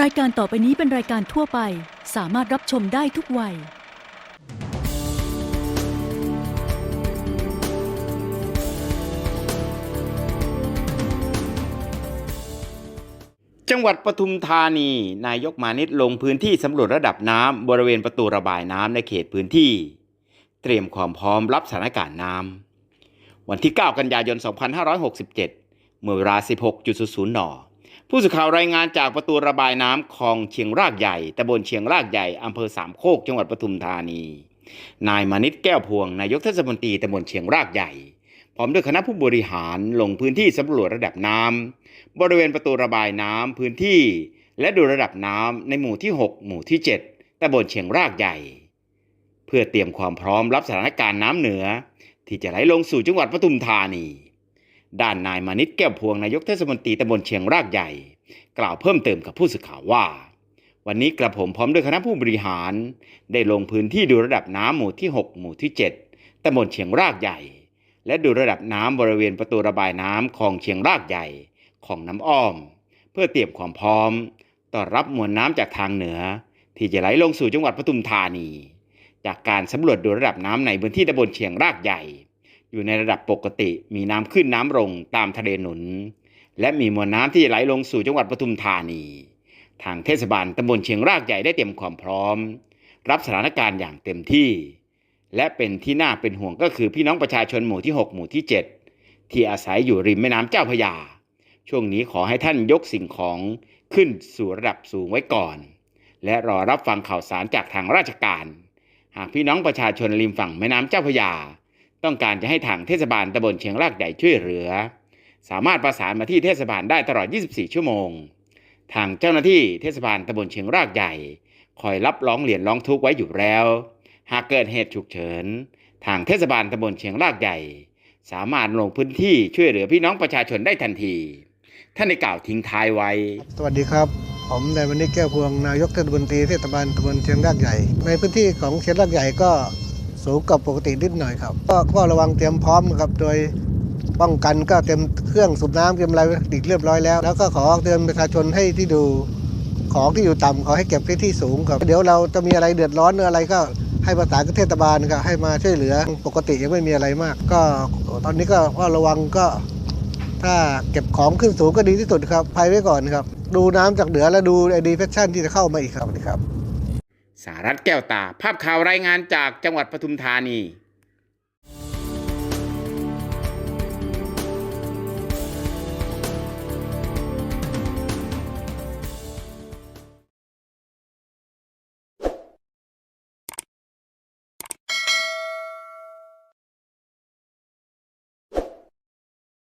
รายการต่อไปนี้เป็นรายการทั่วไป สามารถรับชมได้ทุกวัย จังหวัดปทุมธานี นายกมานิตลงพื้นที่สำรวจระดับน้ำบริเวณประตูระบายน้ำในเขตพื้นที่ เตรียมความพร้อมรับสถานการณ์น้ำวันที่ 9 กันยายน 2567 เมื่อเวลา 16.00น ผู้สื่อข่าวรายงานจากประตูระบายน้ำคลองเชียงรากใหญ่ตำบลเชียงรากใหญ่อำเภอสามโคกจังหวัดปทุมธานี นายมานิตแก้วพวงนายกเทศมนตรีตำบลเชียงรากใหญ่พร้อมด้วยคณะผู้บริหารลงพื้นที่สำรวจระดับน้ำบริเวณประตูระบายน้ำพื้นที่ และดูระดับน้ำในหมู่ที่ 6 หมู่ที่ 7ตำบลเชียงรากใหญ่ เพื่อเตรียมความพร้อมรับสถานการณ์น้ำเหนือ ที่จะไหลลงสู่จังหวัดปทุมธานี ด้านนายมานิตแก้วพวงนายกเทศมนตรีตำบลเชียงรากใหญ่ กล่าวเพิ่มเติมกับผู้สื่อข่าวว่า วันนี้กระผมพร้อมด้วยคณะผู้บริหาร ได้ลงพื้นที่ดูระดับน้ำหมู่ที่ 6 หมู่ที่ 7ตำบลเชียงรากใหญ่ และดูระดับน้ำบริเวณประตูระบายน้ำคลองเชียงรากใหญ่ของน้ำอ้อม เพื่อเตรียมความพร้อมต้อนรับมวลน้ำจากทางเหนือ ที่จะไหลลงสู่จังหวัดปทุมธานี จากการสำรวจดูระดับน้ำในพื้นที่ตำบลเชียงรากใหญ่ อยู่ในระดับปกติ มีน้ำขึ้นน้ำลงตามทะเลหนุน และมีมวลน้ำที่ไหลลงสู่จังหวัดปทุมธานี ทางเทศบาลตำบลเชียงรากใหญ่ได้เตรียมความพร้อม รับสถานการณ์อย่างเต็มที่ และเป็นที่น่าเป็นห่วงก็คือพี่น้องประชาชนหมู่ที่ 6 หมู่ที่ 7 ที่อาศัยอยู่ริมแม่น้ำเจ้าพระยา ช่วงนี้ขอให้ท่านยกสิ่งของขึ้นสู่ระดับสูงไว้ก่อน และรอรับฟังข่าวสารจากทางราชการ หากพี่น้องประชาชนริมฝั่งแม่น้ำเจ้าพระยา ต้องการจะให้ทางเทศบาลตำบลเชียงรากใหญ่ช่วยเหลือ สามารถประสานมาที่เทศบาลได้ตลอด 24 ชั่วโมง ทางเจ้าหน้าที่เทศบาลตำบลเชียงรากใหญ่ คอยรับร้องเรียนร้องทุกข์ไว้อยู่แล้ว หากเกิดเหตุฉุกเฉิน ทางเทศบาลตำบลเชียงรากใหญ่ สามารถลงพื้นที่ช่วยเหลือพี่น้องประชาชนได้ทันที ท่านได้กล่าวทิ้งท้ายไว้ สวัสดีครับผมนายวันนี้แก้วพวงนายกเทศมนตรีเทศบาลตำบลเชียงรากใหญ่ ในพื้นที่ของเชียงรากใหญ่ก็ สูงกว่าปกตินิดหน่อยครับ ก็เฝ้าระวังเตรียมพร้อมนะครับโดยป้องกันก็เตรียมเครื่องสูบน้ำเตรียมอะไรดิกเรียบร้อยแล้ว แล้วก็ขอเตือนประชาชนให้ที่ดูของที่อยู่ต่ำขอให้เก็บที่ที่สูงครับ เดี๋ยวเราจะมีอะไรเดือดร้อนหรืออะไรก็ให้ประสานกับเทศบาลครับให้มาช่วยเหลือปกติยังไม่มีอะไรมาก ก็ตอนนี้ก็เฝ้าระวังก็ ถ้าเก็บของขึ้นสูงก็ดีที่สุดครับภัยไว้ก่อนครับ ดูน้ำจากเหนือแล้วดูไอดีแฟชั่นที่จะเข้ามาอีกครับสวัสดีครับ สารัตแก้วตา ภาพข่าวรายงานจากจังหวัดปทุมธานี